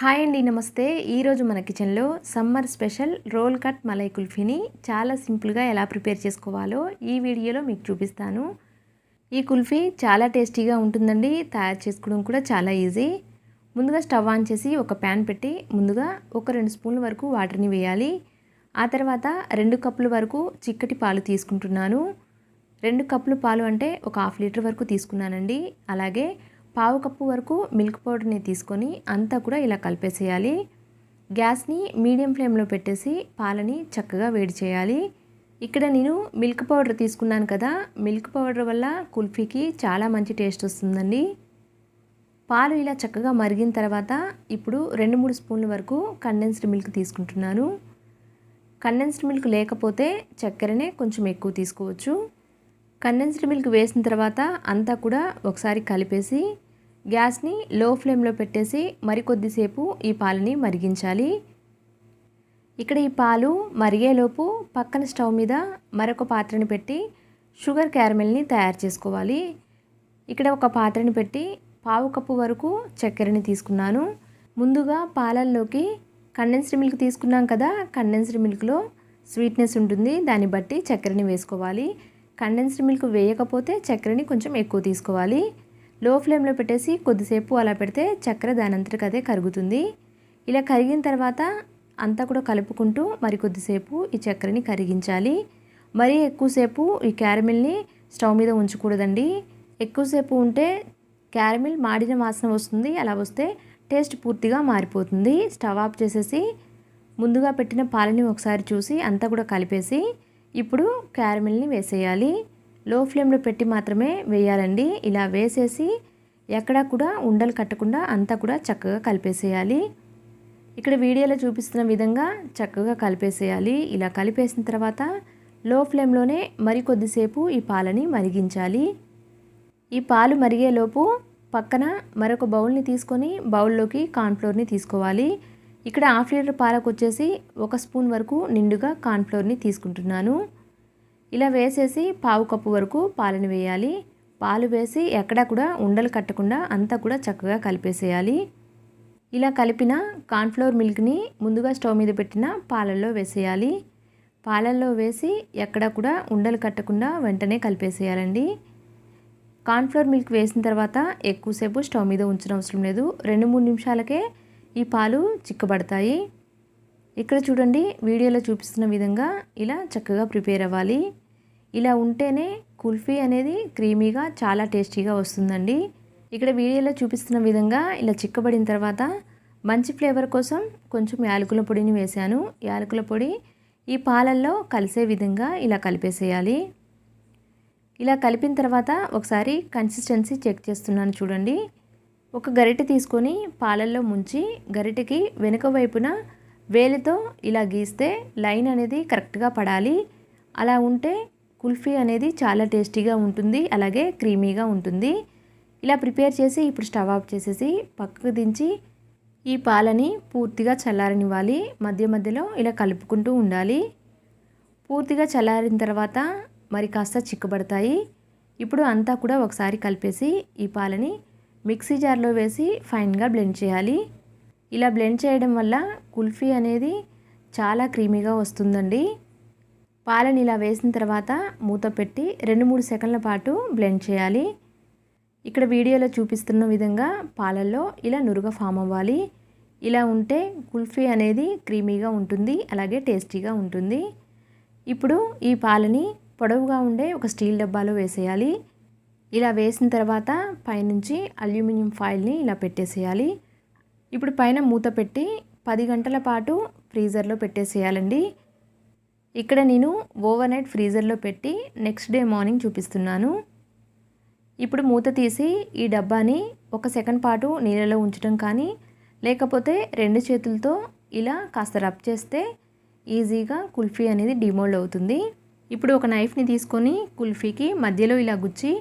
Hi అండి నమస్తే. ఈరోజు మన కిచెన్లో summer special roll cut malai కుల్ఫీని చాలా సింపుల్గా ఎలా ప్రిపేర్ చేసుకోవాలో ఈ వీడియోలో మీకు చూపిస్తాను. ఈ కుల్ఫీ చాలా టేస్టీగా ఉంటుందండి. తయారు చేసుకోవడం కూడా చాలా ఈజీ. ముందుగా స్టవ్ ఆన్ చేసి ఒక ప్యాన్ పెట్టి ముందుగా ఒక రెండు స్పూన్ల వరకు వాటర్ని వేయాలి. ఆ తర్వాత రెండు కప్పుల వరకు చిక్కటి పాలు తీసుకుంటున్నాను. రెండు కప్పులు పాలు అంటే ఒక హాఫ్ లీటర్ వరకు తీసుకున్నానండి. అలాగే పావు కప్పు వరకు మిల్క్ పౌడర్ని తీసుకొని అంతా కూడా ఇలా కలిపేసేయాలి. గ్యాస్ని మీడియం ఫ్లేమ్లో పెట్టేసి పాలని చక్కగా వేడి చేయాలి. ఇక్కడ నేను మిల్క్ పౌడర్ తీసుకున్నాను కదా మిల్క్ పౌడర్ వల్ల కుల్ఫీకి చాలా మంచి టేస్ట్ వస్తుందండి. పాలు ఇలా చక్కగా మరిగిన తర్వాత ఇప్పుడు రెండు మూడు స్పూన్ల వరకు కండెన్స్డ్ మిల్క్ తీసుకుంటున్నాను. కండెన్స్డ్ మిల్క్ లేకపోతే చక్కెరనే కొంచెం ఎక్కువ తీసుకోవచ్చు. కండెన్స్డ్ మిల్క్ వేసిన తర్వాత అంతా కూడా ఒకసారి కలిపేసి గ్యాస్ని లో ఫ్లేమ్లో పెట్టేసి మరికొద్దిసేపు ఈ పాలని మరిగించాలి. ఇక్కడ ఈ పాలు మరిగేలోపు పక్కన స్టవ్ మీద మరొక పాత్రని పెట్టి షుగర్ క్యారమెల్ని తయారు చేసుకోవాలి. ఇక్కడ ఒక పాత్రని పెట్టి పావు కప్పు వరకు చక్కెరని తీసుకున్నాను. ముందుగా పాలల్లోకి కండెన్స్డ్ మిల్క్ తీసుకున్నాం కదా కండెన్స్డ్ మిల్క్లో స్వీట్నెస్ ఉంటుంది దాన్ని బట్టి చక్కెరని వేసుకోవాలి. కండెన్స్డ్ మిల్క్ వేయకపోతే చక్కెరని కొంచెం ఎక్కువ తీసుకోవాలి. లో ఫ్లేమ్లో పెట్టేసి కొద్దిసేపు అలా పెడితే చక్కెర దానంతటికి అదే కరుగుతుంది. ఇలా కరిగిన తర్వాత అంతా కూడా కలుపుకుంటూ మరి కొద్దిసేపు ఈ చక్కెరని కరిగించాలి. మరీ ఎక్కువసేపు ఈ క్యారమిల్ని స్టవ్ మీద ఉంచకూడదండి. ఎక్కువసేపు ఉంటే క్యారమిల్ మాడిన వాసన వస్తుంది. అలా వస్తే టేస్ట్ పూర్తిగా మారిపోతుంది. స్టవ్ ఆఫ్ చేసేసి ముందుగా పెట్టిన పాలని ఒకసారి చూసి అంతా కూడా కలిపేసి ఇప్పుడు క్యారమిల్ని వేసేయాలి. లో ఫ్లేమ్లో పెట్టి మాత్రమే వేయాలండి. ఇలా వేసేసి ఎక్కడా కూడా ఉండలు కట్టకుండా అంతా కూడా చక్కగా కలిపేసేయాలి. ఇక్కడ వీడియోలో చూపిస్తున్న విధంగా చక్కగా కలిపేసేయాలి. ఇలా కలిపేసిన తర్వాత లో ఫ్లేమ్లోనే మరికొద్దిసేపు ఈ పాలని మరిగించాలి. ఈ పాలు మరిగేలోపు పక్కన మరొక బౌల్ని తీసుకొని బౌల్లోకి కార్న్ఫ్లోర్ని తీసుకోవాలి. ఇక్కడ హాఫ్ లీటర్ పాలకు వచ్చేసి ఒక స్పూన్ వరకు నిండుగా కార్న్ఫ్లోర్ని తీసుకుంటున్నాను. ఇలా వేసేసి పావు కప్పు వరకు పాలను వేయాలి. పాలు వేసి ఎక్కడా కూడా ఉండలు కట్టకుండా అంతా కూడా చక్కగా కలిపేసేయాలి. ఇలా కలిపిన కార్న్ఫ్లోర్ మిల్క్ని ముందుగా స్టవ్ మీద పెట్టిన పాలల్లో వేసేయాలి. పాలల్లో వేసి ఎక్కడా కూడా ఉండలు కట్టకుండా వెంటనే కలిపేసేయాలండి. కార్న్ఫ్లోర్ మిల్క్ వేసిన తర్వాత ఎక్కువసేపు స్టవ్ మీద ఉంచడం అవసరం లేదు. రెండు మూడు నిమిషాలకే ఈ పాలు చిక్కబడతాయి. ఇక్కడ చూడండి వీడియోలో చూపిస్తున్న విధంగా ఇలా చక్కగా ప్రిపేర్ అవ్వాలి. ఇలా ఉంటేనే కుల్ఫీ అనేది క్రీమీగా చాలా టేస్టీగా వస్తుందండి. ఇక్కడ వీడియోలో చూపిస్తున్న విధంగా ఇలా చిక్కబడిన తర్వాత మంచి ఫ్లేవర్ కోసం కొంచెం యాలకుల పొడిని వేశాను. యాలకుల పొడి ఈ పాలల్లో కలిసే విధంగా ఇలా కలిపేసేయాలి. ఇలా కలిపిన తర్వాత ఒకసారి కన్సిస్టెన్సీ చెక్ చేస్తున్నాను చూడండి. ఒక గరిటె తీసుకొని పాలల్లో ముంచి గరిటెకి వెనుక వైపున వేలితో ఇలా గీస్తే లైన్ అనేది కరెక్ట్గా పడాలి. అలా ఉంటే కుల్ఫీ అనేది చాలా టేస్టీగా ఉంటుంది అలాగే క్రీమీగా ఉంటుంది. ఇలా ప్రిపేర్ చేసి ఇప్పుడు స్టవ్ ఆఫ్ చేసేసి పక్కకు దించి ఈ పాలని పూర్తిగా చల్లారనివ్వాలి. మధ్య మధ్యలో ఇలా కలుపుకుంటూ ఉండాలి. పూర్తిగా చల్లారిన తర్వాత మరి కాస్త చిక్కబడతాయి. ఇప్పుడు అంతా కూడా ఒకసారి కలిపేసి ఈ పాలని మిక్సీ జార్లో వేసి ఫైన్గా బ్లెండ్ చేయాలి. ఇలా బ్లెండ్ చేయడం వల్ల కుల్ఫీ అనేది చాలా క్రీమీగా వస్తుందండి. పాలని ఇలా వేసిన తర్వాత మూత పెట్టి రెండు మూడు సెకండ్ల పాటు బ్లెండ్ చేయాలి. ఇక్కడ వీడియోలో చూపిస్తున్న విధంగా పాలల్లో ఇలా నురుగ ఫామ్ అవ్వాలి. ఇలా ఉంటే కుల్ఫీ అనేది క్రీమీగా ఉంటుంది అలాగే టేస్టీగా ఉంటుంది. ఇప్పుడు ఈ పాలని పొడవుగా ఉండే ఒక స్టీల్ డబ్బాలో వేసేయాలి. ఇలా వేసిన తర్వాత పైనుంచి అల్యూమినియం ఫాయిల్ని ఇలా పెట్టేసేయాలి. ఇప్పుడు పైన మూత పెట్టి పది గంటల పాటు ఫ్రీజర్లో పెట్టేసేయాలండి. ఇక్కడ నేను ఓవర్ నైట్ ఫ్రీజర్లో పెట్టి నెక్స్ట్ డే మార్నింగ్ చూపిస్తున్నాను. ఇప్పుడు మూత తీసి ఈ డబ్బాని ఒక సెకండ్ పాటు నీళ్ళలో ఉంచడం కానీ లేకపోతే రెండు చేతులతో ఇలా కాస్త రబ్ చేస్తే ఈజీగా కుల్ఫీ అనేది డిమోల్డ్ అవుతుంది. ఇప్పుడు ఒక నైఫ్ని తీసుకొని కుల్ఫీకి మధ్యలో ఇలా గుచ్చి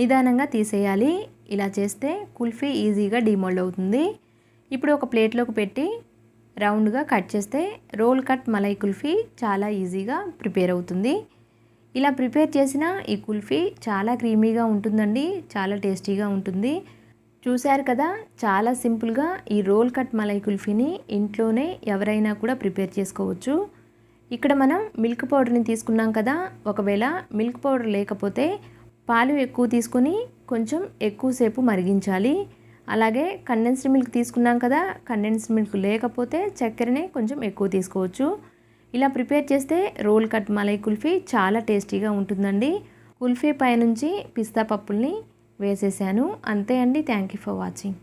నిదానంగా తీసేయాలి. ఇలా చేస్తే కుల్ఫీ ఈజీగా డిమోల్డ్ అవుతుంది. ఇప్పుడు ఒక ప్లేట్లోకి పెట్టి రౌండ్గా కట్ చేస్తే రోల్ కట్ మలై కుల్ఫీ చాలా ఈజీగా ప్రిపేర్ అవుతుంది. ఇలా ప్రిపేర్ చేసిన ఈ కుల్ఫీ చాలా క్రీమీగా ఉంటుందండి చాలా టేస్టీగా ఉంటుంది. చూశారు కదా చాలా సింపుల్గా ఈ రోల్ కట్ మలై కుల్ఫీని ఇంట్లోనే ఎవరైనా కూడా ప్రిపేర్ చేసుకోవచ్చు. ఇక్కడ మనం మిల్క్ పౌడర్ని తీసుకున్నాం కదా ఒకవేళ మిల్క్ పౌడర్ లేకపోతే పాలు ఎక్కువ తీసుకొని కొంచెం ఎక్కువసేపు మరిగించాలి. అలాగే కండెన్స్డ్ మిల్క్ తీసుకున్నాం కదా కండెన్స్డ్ మిల్క్ లేకపోతే చక్కెరనే కొంచెం ఎక్కువ తీసుకోవచ్చు. ఇలా ప్రిపేర్ చేస్తే రోల్ కట్ మలై కుల్ఫీ చాలా టేస్టీగా ఉంటుందండి. కుల్ఫీ పైనుంచి పిస్తా పప్పుల్ని వేసేసాను. అంతే అండి. Thank you for watching.